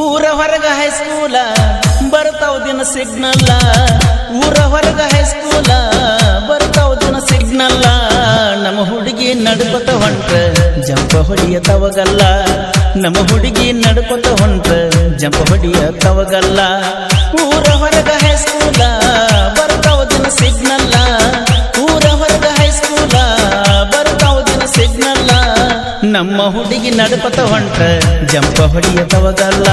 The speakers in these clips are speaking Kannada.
ಊರ ಹೊರಗ ಹೈಸ್ಕೂಲ ಬರ್ತಾವ ದಿನ ಸಿಗ್ನಲ್ಲ ಊರ ಹೊರಗ ಹೈಸ್ಕೂಲ ಬರ್ತಾವ ದಿನ ಸಿಗ್ನಲ್ಲ ನಮ್ಮ ಹುಡುಗಿ ನಡ್ಕೊತ ಹೊಂಟ ಜಂಪ ಹೊಡಿಯ ತವಗಲ್ಲ. ನಮ್ಮ ಹುಡುಗಿ ನಡ್ಕೊತ ಹೊಂಟ ಜಂಪ ಹೊಡಿಯ ತವಗಲ್ಲ. ಊರ ಹೊರಗ ಹೈಸ್ಕೂಲ ನಮ್ಮ ಹುಡುಗಿ ನಡ್ಕೊತ ಹೊಂಟ. ಜಂಪ ಹೊಡಿಯ ತವಗಲ್ಲ.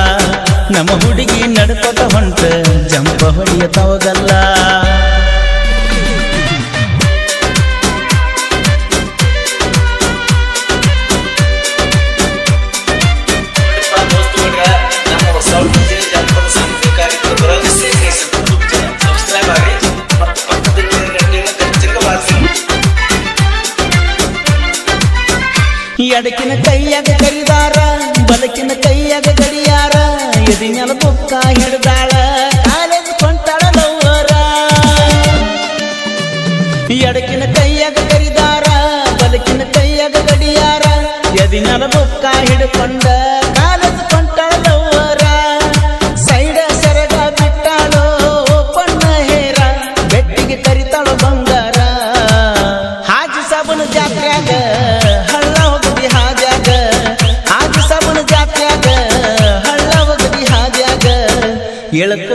ನಮ್ಮ ಹುಡುಗಿ ನಡ್ಕೊತ ಹೊಂಟ. ಜಂಪ ಹೊಡಿಯ ತವಗಲ್ಲ. ಎಡಕಿನ ಕೈಯಾಗ ಕರಿದಾರ, ಬಲಕಿನ ಕೈಯಾಗ ಗಡಿಯಾರ ಎದಿನೆಲ ಬುಕ್ಕ ಹಿಡ್ದಾಳ ಕಾಲೇಜ್ ಕೊಂಟಾಳ ನವರ ಎಡಕಿನ ಕೈಯಾಗ ಕರಿದಾರ, ಬಲಕಿನ ಕೈಯಾಗ ಗಡಿಯಾರ ಎದಿನೆಲ ಬುಕ್ಕ ಹಿಡ್ಕೊಂಡ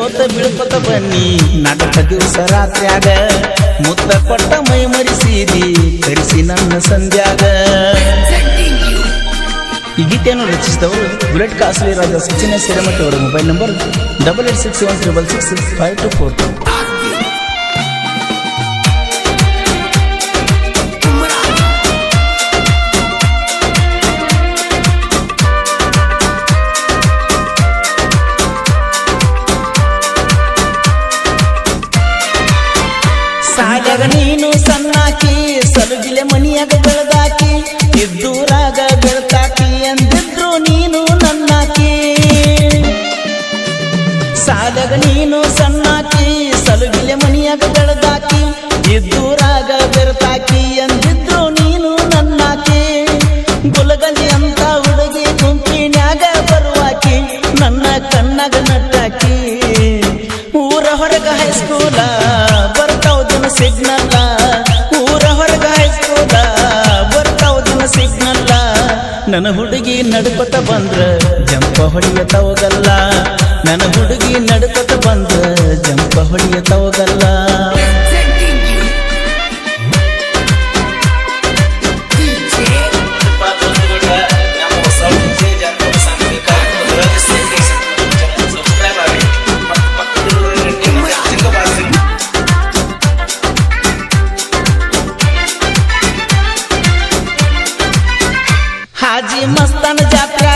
ಎಳ್ಕೋತ ಬಿಳ್ಪತ ಬನ್ನಿ. ನಡತ ದಿವಸ ರಾತ್ರ್ಯಾಗ ಮುತ್ತ ಕೊಟ್ಟ ಮೈ ಮರಿಸಿದಿ. ಕರೆಸಿ ನನ್ನ ಸಂಧ್ಯಾಗ. ಈ ಗೀತೆಯನ್ನು ರಚಿಸಿದವರು ಬುಲೆಟ್ ಕಾಸ್ಲಿ ರಾಜ ಸಚಿನ ಸಿರಮಠಿ ಅವರ mobile number double eight six one triple six five two four two ಸಾಲಾಗ ನೀನು ಸಣ್ಣಾಕಿ ಸಲುಗಿಲೆ ಮನಿಯಾಗ ಬೆಳೆದಾಕಿ ಇದ್ದೂರಾಗ ಬೆಳ್ತಾಕಿ ಅಂದಿದ್ರು ನೀನು ನನ್ನಾಕಿ. ಸಾಲಗ ನೀನು ಸಣ್ಣಾಕಿ ನನ್ನ ಹುಡುಗಿ ನಡ್ಕೊತ ಬಂದ್ರ ಜಂಪ ಹೊಡಿಯ ತವಗಲ್ಲ. ನನ್ನ ಹುಡುಗಿ ನಡ್ಕೊತ ಬಂದ್ರ ಜಂಪ ಹೊಡಿಯ ತವಗಲ್ಲ. ಹಾಜಿ ಮಸ್ತನ ಜಾತ್ರ್ಯಾಗ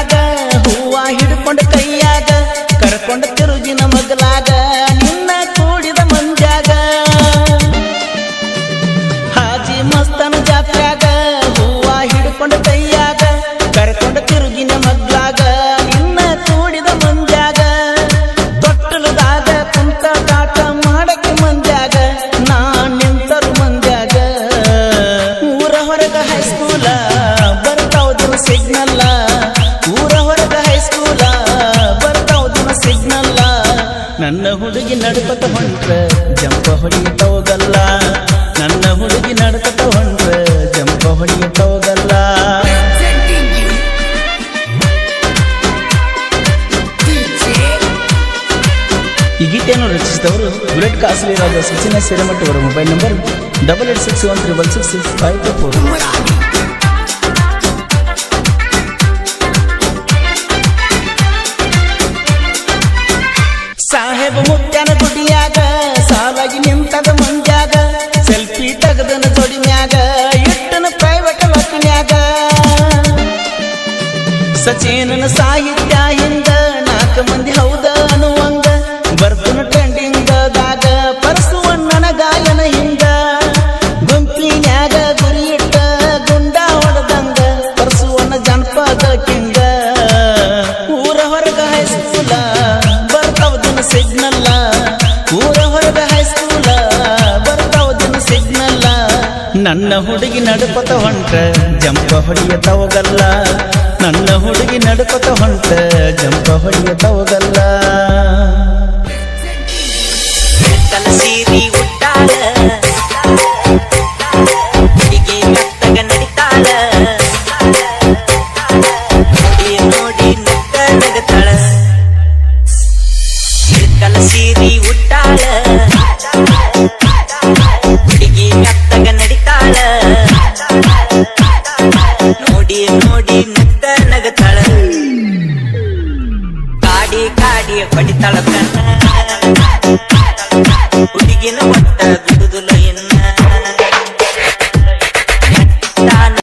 ಸಿಗ್ನಲ್ಲ? ಊರ ಹೊರಗ ಹೈಸ್ಕೂಲ ಬರ್ತಾವ ದಿನ ಸಿಗ್ನಲ್ಲ? ನನ್ನ ಹುಡುಗಿ ನಡ್ಕೊತ ಹೊಂಟ್ರ ಜಂಪ ಹೊಡಿಯತ ಹೋಗಲ್ಲ. ನನ್ನ ಹುಡುಗಿ ನಡ್ಕೊತ ಹೊಂಟ್ರ ಜಂಪ ಹೊಡಿಯತ ಹೋಗಲ್ಲ. ಈ ಗೀತೆಯನ್ನು ರಚಿಸಿದವರು ಬುಲೆಟ್ ಕಾಸ್ಲಿ ರಾಜ ಸಚಿನ ಸಿರಮಠ ಅವರ mobile number double eight six one triple six five two four ಸಚಿನನ ಸಾಹಿತ್ಯ ಹಿಂದ ನಾಲ್ಕು ಮಂದಿ ಹೌದ ಅನ್ನುವಂಗ ಬರ್ತನ ಟ್ರೆಂಡಿಂಗದಾಗ ಪರಸುವಣ್ಣನ ಗಾಯನ ಹಿಂದ ಗುಂಪಿನ್ಯಾಗ ಗುರಿ ಇಟ್ಟ ಗುಂಡ ಹೊಡೆದಂಗ ಪರಸುವನ್ನ ಜನಪದ ಕಿಂಗ. ಊರ ಹೊರಗ ಹೈಸ್ಕೂಲ ಬರ್ತಾವ ದಿನ ಸಿಗ್ನಲ್ಲ ಊರ ಹೊರಗ ಹೈಸ್ಕೂಲ ಬರ್ತಾವ ದಿನ ಸಿಗ್ನಲ್ಲ ನನ್ನ ಹುಡುಗಿ ನಡುಪತ ಹೊಂಟ ಜಂಪ ಹೊಡಿಯ ತವಗಲ್ಲ ಹುಡುಗಿ ನಡ್ಕೊತ ಹೊಂಟ ಜಂಪ ಹೊಡೆಯತವಗಲ್ಲ ಬೆತ್ತಲ காடிய படித்தளக்கண்ண ಹುಡುಗಿನ